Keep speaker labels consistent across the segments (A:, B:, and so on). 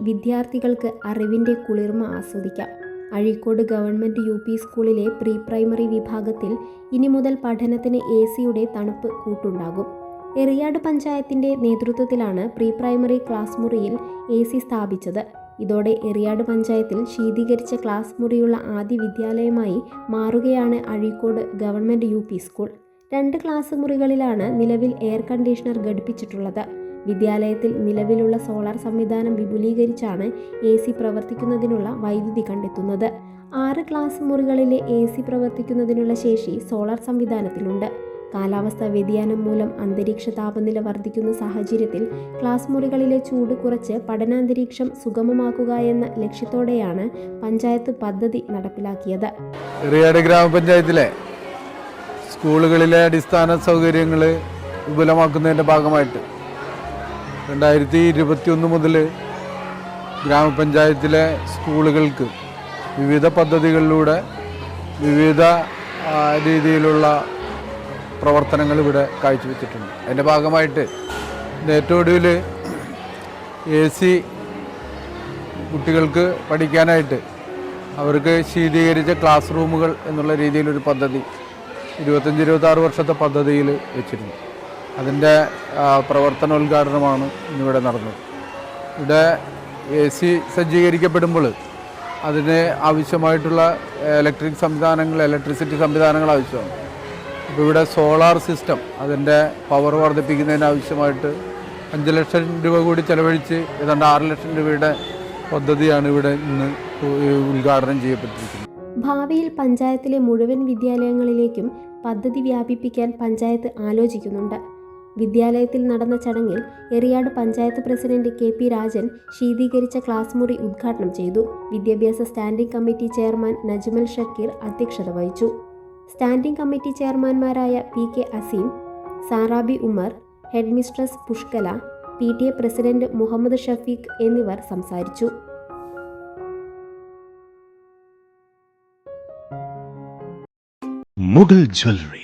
A: വിദ്യാർത്ഥികൾക്ക് അറിവിന്റെ കുളിർമ ആസ്വദിക്കാം. അഴീക്കോട് ഗവൺമെന്റ് യു പി സ്കൂളിലെ പ്രീ പ്രൈമറി വിഭാഗത്തിൽ ഇനി മുതൽ പഠനത്തിന് എ സിയുടെ തണുപ്പ് കൂട്ടുണ്ടാകും. എറിയാട് പഞ്ചായത്തിന്റെ നേതൃത്വത്തിലാണ് പ്രീ പ്രൈമറി ക്ലാസ് മുറിയിൽ എ സി സ്ഥാപിച്ചത്. ഇതോടെ എറിയാട് പഞ്ചായത്തിൽ ശീതീകരിച്ച ക്ലാസ് മുറിയുള്ള ആദ്യ വിദ്യാലയമായി മാറുകയാണ് അഴീക്കോട് ഗവൺമെന്റ് യു സ്കൂൾ. രണ്ട് ക്ലാസ് മുറികളിലാണ് നിലവിൽ എയർ കണ്ടീഷണർ ഘടിപ്പിച്ചിട്ടുള്ളത്. വിദ്യാലയത്തിൽ നിലവിലുള്ള സോളാർ സംവിധാനം വിപുലീകരിച്ചാണ് എ സി പ്രവർത്തിക്കുന്നതിനുള്ള വൈദ്യുതി കണ്ടെത്തുന്നത്. ആറ് ക്ലാസ് മുറികളിലെ എ സി പ്രവർത്തിക്കുന്നതിനുള്ള ശേഷി സോളാർ സംവിധാനത്തിലുണ്ട്. കാലാവസ്ഥാ വ്യതിയാനം മൂലം അന്തരീക്ഷ താപനില വർദ്ധിക്കുന്ന സാഹചര്യത്തിൽ ക്ലാസ് മുറികളിലെ ചൂട് കുറച്ച് പഠനാന്തരീക്ഷം സുഗമമാക്കുക എന്ന ലക്ഷ്യത്തോടെയാണ് പഞ്ചായത്ത് പദ്ധതി നടപ്പിലാക്കിയത്.
B: ചെറിയാട് ഗ്രാമപഞ്ചായത്തിലെ സ്കൂളുകളിലെ അടിസ്ഥാന സൗകര്യങ്ങൾ വിപുലമാക്കുന്നതിന്റെ ഭാഗമായിട്ട് രണ്ടായിരത്തി ഇരുപത്തിയൊന്ന് മുതൽ ഗ്രാമപഞ്ചായത്തിലെ സ്കൂളുകൾക്ക് വിവിധ പദ്ധതികളിലൂടെ വിവിധ രീതിയിലുള്ള പ്രവർത്തനങ്ങൾ ഇവിടെ കാഴ്ചവെച്ചിട്ടുണ്ട്. അതിന്റെ ഭാഗമായിട്ട് ഏറ്റവും ഒടുവിൽ എ സി കുട്ടികൾക്ക് പഠിക്കാനായിട്ട് അവർക്ക് ശീതീകരിച്ച ക്ലാസ് റൂമുകൾ എന്നുള്ള രീതിയിലൊരു പദ്ധതി ഇരുപത്തഞ്ച് ഇരുപത്താറ് വർഷത്തെ പദ്ധതിയിൽ വെച്ചിരുന്നു. അതിന്റെ പ്രവർത്തനോദ്ഘാടനമാണ് ഇന്നിവിടെ നടന്നത്. ഇവിടെ എ സി സജ്ജീകരിക്കപ്പെടുമ്പോൾ അതിന് ആവശ്യമായിട്ടുള്ള ഇലക്ട്രിക് സംവിധാനങ്ങൾ ഇലക്ട്രിസിറ്റി സംവിധാനങ്ങൾ ആവശ്യമാണ്. ഇപ്പോൾ ഇവിടെ സോളാർ സിസ്റ്റം അതിന്റെ പവർ വർദ്ധിപ്പിക്കുന്നതിന് ആവശ്യമായിട്ട് അഞ്ച് ലക്ഷം രൂപ കൂടി ചിലവഴിച്ച് ഏതാണ്ട് ആറ് ലക്ഷം രൂപയുടെ പദ്ധതിയാണ് ഇവിടെ ഇന്ന് ഉദ്ഘാടനം ചെയ്യപ്പെട്ടിരിക്കുന്നത്.
A: ഭാവിയിൽ പഞ്ചായത്തിലെ മുഴുവൻ വിദ്യാലയങ്ങളിലേക്കും പദ്ധതി വ്യാപിപ്പിക്കാൻ പഞ്ചായത്ത് ആലോചിക്കുന്നുണ്ട്. വിദ്യാലയത്തിൽ നടന്ന ചടങ്ങിൽ Eriyad panchayat president K P Rajan ശീതീകരിച്ച ക്ലാസ് മുറി ഉദ്ഘാടനം ചെയ്തു. വിദ്യാഭ്യാസ standing committee chairman Najmal Shakeer അധ്യക്ഷത വഹിച്ചു. Standing committee ചെയർമാൻമാരായ P K Azeem Sarabi Umar head mistress Pushkala P T A president Muhammad Shafeeq എന്നിവർ സംസാരിച്ചു.
C: Mughal jewellery.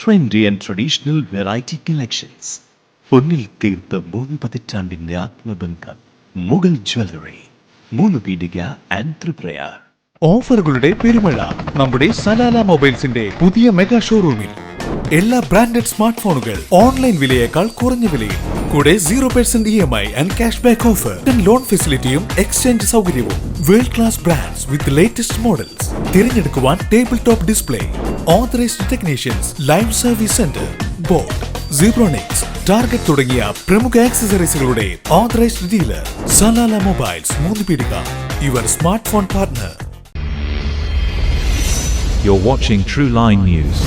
C: trendy and traditional variety collections പൊന്നിൽ തീർത്ത മൂന്ന് പതിറ്റാണ്ടിന്റെ ആത്മബന്ധം മുഗൾ ജ്വല്ലറി മൂന്ന് പീടിക ആൻഡ് ത്രിപ്രയാർ
D: ഓഫറുകളുടെ പെരുമഴ നമ്മുടെ സലാല മൊബൈൽസിന്റെ പുതിയ മെഗാ ഷോറൂമിൽ. എല്ലാ ബ്രാൻഡഡ് സ്മാർട്ട് ഫോണുകൾ ഓൺലൈൻ വിലയേക്കാൾ കുറഞ്ഞ വിലയിൽ. കൂടെ zero percent E M I and cash back offer loan ഫെസിലിറ്റിയും exchange സൗകര്യവും. World class brands with latest models തിരഞ്ഞെടുക്കുവാൻ table top display authorised technicians live service centre Boat Zebronics Target തുടങ്ങിയ പ്രമുഖ ആക്സസറീസുകളുടെ authorised dealer Salalah mobiles മൂന്ന് പീടിക your smart phone partner
E: You're watching True Line News.